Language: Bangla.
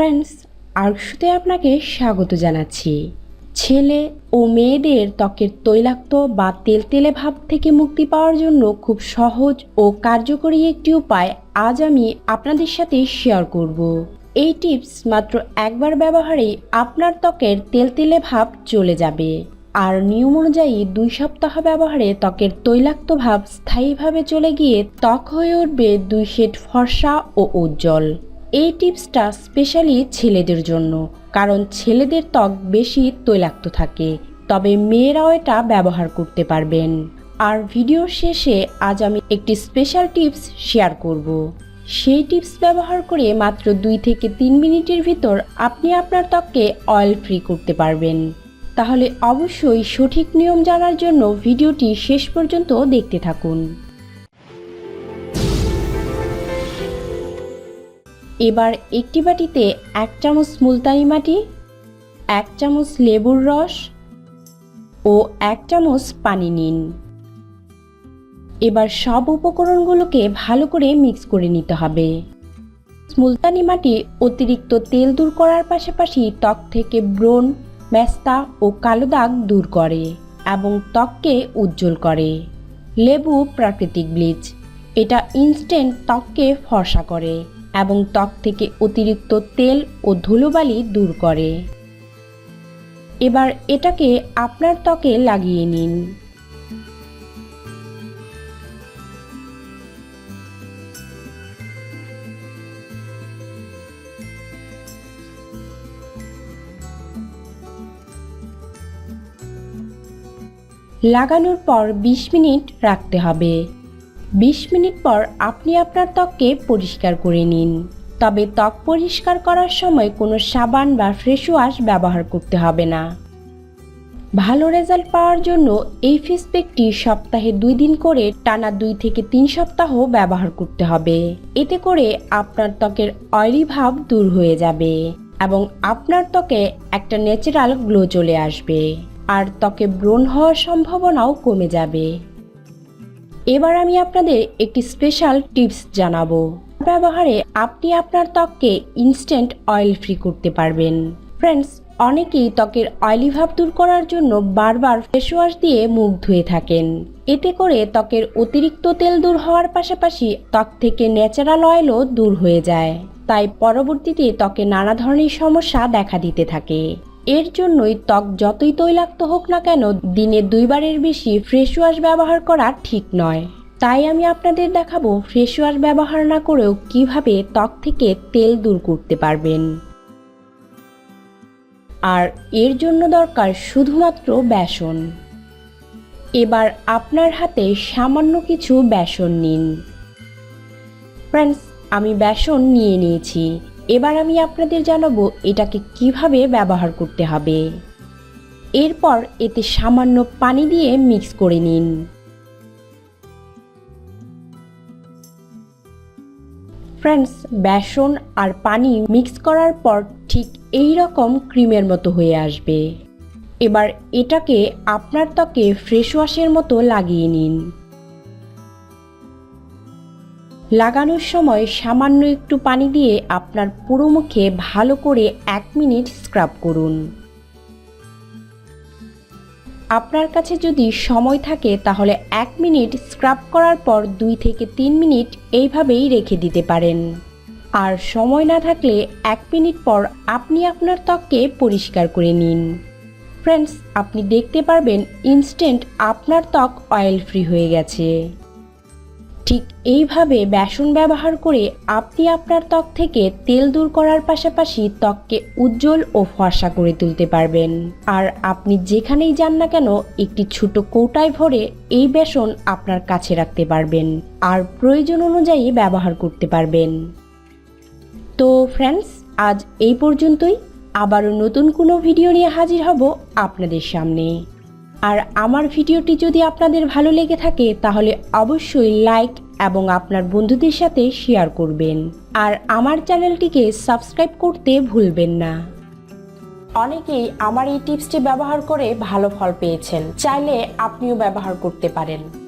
ফ্রেন্ডস আর্কশুতে আপনাকে স্বাগত জানাচ্ছি। ছেলে ও মেয়েদের ত্বকের তৈলাক্ত বা তেলতেলে ভাব থেকে মুক্তি পাওয়ার জন্য খুব সহজ ও কার্যকরী একটি উপায় আজ আমি আপনাদের সাথে শেয়ার করব। এই টিপস মাত্র একবার ব্যবহারেই আপনার ত্বকের তেলতেলে ভাব চলে যাবে। আর নিয়ম অনুযায়ী দুই সপ্তাহ ব্যবহারে ত্বকের তৈলাক্ত ভাব স্থায়ীভাবে চলে গিয়ে ত্বক হয়ে উঠবে দুই শেড ফর্সা ও উজ্জ্বল। এই টিপসটা স্পেশালি ছেলেদের জন্য, কারণ ছেলেদের ত্বক বেশি তৈলাক্ত থাকে, তবে মেয়েরাও এটা ব্যবহার করতে পারবেন। আর ভিডিও শেষে আজ আমি একটি স্পেশাল টিপস শেয়ার করব। সেই টিপস ব্যবহার করে মাত্র দুই থেকে তিন মিনিটের ভিতর আপনি আপনার ত্বককে অয়েল ফ্রি করতে পারবেন। তাহলে অবশ্যই সঠিক নিয়ম জানার জন্য ভিডিওটি শেষ পর্যন্ত দেখতে থাকুন। এবার একটি বাটিতে এক চামচ মুলতানি মাটি, এক চামচ লেবুর রস ও এক চামচ পানি নিন। এবার সব উপকরণগুলোকে ভালো করে মিক্স করে নিতে হবে। মুলতানি মাটি অতিরিক্ত তেল দূর করার পাশাপাশি ত্বক থেকে ব্রণ ম্যাস্তা ও কালো দাগ দূর করে এবং ত্বককে উজ্জ্বল করে। লেবু প্রাকৃতিক ব্লিচ, এটা ইনস্ট্যান্ট ত্বককে ফর্সা করে। এবং ত্বক থেকে অতিরিক্ত তেল ও ধুলোবালি দূর করে। এবার এটাকে আপনার ত্বকে লাগিয়ে নিন। লাগানোর পর ২০ মিনিট রাখতে হবে। ২০ মিনিট পর আপনি আপনার ত্বককে পরিষ্কার করে নিন। তবে ত্বক পরিষ্কার করার সময় কোনো সাবান বা ফ্রেশ ওয়াশ ব্যবহার করতে হবে না। ভালো রেজাল্ট পাওয়ার জন্য এই ফেস প্যাকটি সপ্তাহে দুই দিন করে টানা দুই থেকে তিন সপ্তাহ ব্যবহার করতে হবে। এতে করে আপনার ত্বকের অয়েলি ভাব দূর হয়ে যাবে এবং আপনার ত্বকে একটা ন্যাচারাল গ্লো চলে আসবে। আর ত্বকে ব্রণ হওয়ার সম্ভাবনাও কমে যাবে। এবার আমি আপনাদের একটি স্পেশাল টিপস জানাব। ব্যবহারে আপনি আপনার ত্বককে ইনস্ট্যান্ট অয়েল ফ্রি করতে পারবেন। ফ্রেন্ডস অনেকেই ত্বকের অয়েলি ভাব দূর করার জন্য বারবার ফেস ওয়াশ দিয়ে মুখ ধুয়ে থাকেন। এতে করে ত্বকের অতিরিক্ত তেল দূর হওয়ার পাশাপাশি ত্বক থেকে ন্যাচারাল অয়েলও দূর হয়ে যায়। তাই পরবর্তীতে ত্বকে নানা ধরনের সমস্যা দেখা দিতে থাকে। এর জন্যই ত্বক যতই তৈলাক্ত হোক না কেন, দিনে দুইবারের বেশি ফ্রেশ ওয়াশ ব্যবহার করা ঠিক নয়। তাই আমি আপনাদের দেখাবো ফ্রেশ ওয়াশ ব্যবহার না করেও কীভাবে ত্বক থেকে তেল দূর করতে পারবেন। আর এর জন্য দরকার শুধুমাত্র বেসন। এবার আপনার হাতে সামান্য কিছু বেসন নিন। ফ্রেন্ডস আমি বেসন নিয়ে নিয়েছি। এবার আমি আপনাদের জানাব এটাকে কীভাবে ব্যবহার করতে হবে। এরপর এতে সামান্য পানি দিয়ে মিক্স করে নিন। ফ্রেন্ডস, বেসন আর পানি মিক্স করার পর ঠিক এই রকম ক্রিমের মতো হয়ে আসবে। এবার এটাকে আপনার ত্বকে ফ্রেশ ওয়াশের মতো লাগিয়ে নিন। লাগানোর সময় সামান্য একটু পানি দিয়ে আপনার পুরো মুখে ভালো করে এক মিনিট স্ক্রাব করুন। আপনার কাছে যদি সময় থাকে তাহলে এক মিনিট স্ক্রাব করার পর দুই থেকে তিন মিনিট এইভাবেই রেখে দিতে পারেন। আর সময় না থাকলে এক মিনিট পর আপনি আপনার ত্বককে পরিষ্কার করে নিন। ফ্রেন্ডস আপনি দেখতে পারবেন ইনস্ট্যান্ট আপনার ত্বক অয়েল ফ্রি হয়ে গেছে। ঠিক এইভাবে বেসন ব্যবহার করে আপনি আপনার ত্বক থেকে তেল দূর করার পাশাপাশি ত্বককে উজ্জ্বল ও ফর্সা করে তুলতে পারবেন। আর আপনি যেখানেই যান না কেন, একটি ছোট কৌটায় ভরে এই বেসন আপনার কাছে রাখতে পারবেন। আর প্রয়োজন অনুযায়ী ব্যবহার করতে পারবেন। তো ফ্রেন্ডস আজ এই পর্যন্তই। আবারও নতুন কোনো ভিডিও নিয়ে হাজির হব আপনাদের সামনে। আর আমার ভিডিওটি যদি আপনাদের ভালো লেগে থাকে, তাহলে অবশ্যই লাইক এবং আপনার বন্ধুদের সাথে শেয়ার করবেন। আর আমার চ্যানেলটিকে সাবস্ক্রাইব করতে ভুলবেন না। অনেকেই আমার এই টিপসটি ব্যবহার করে ভালো ফল পেয়েছেন, চাইলে আপনিও ব্যবহার করতে পারেন।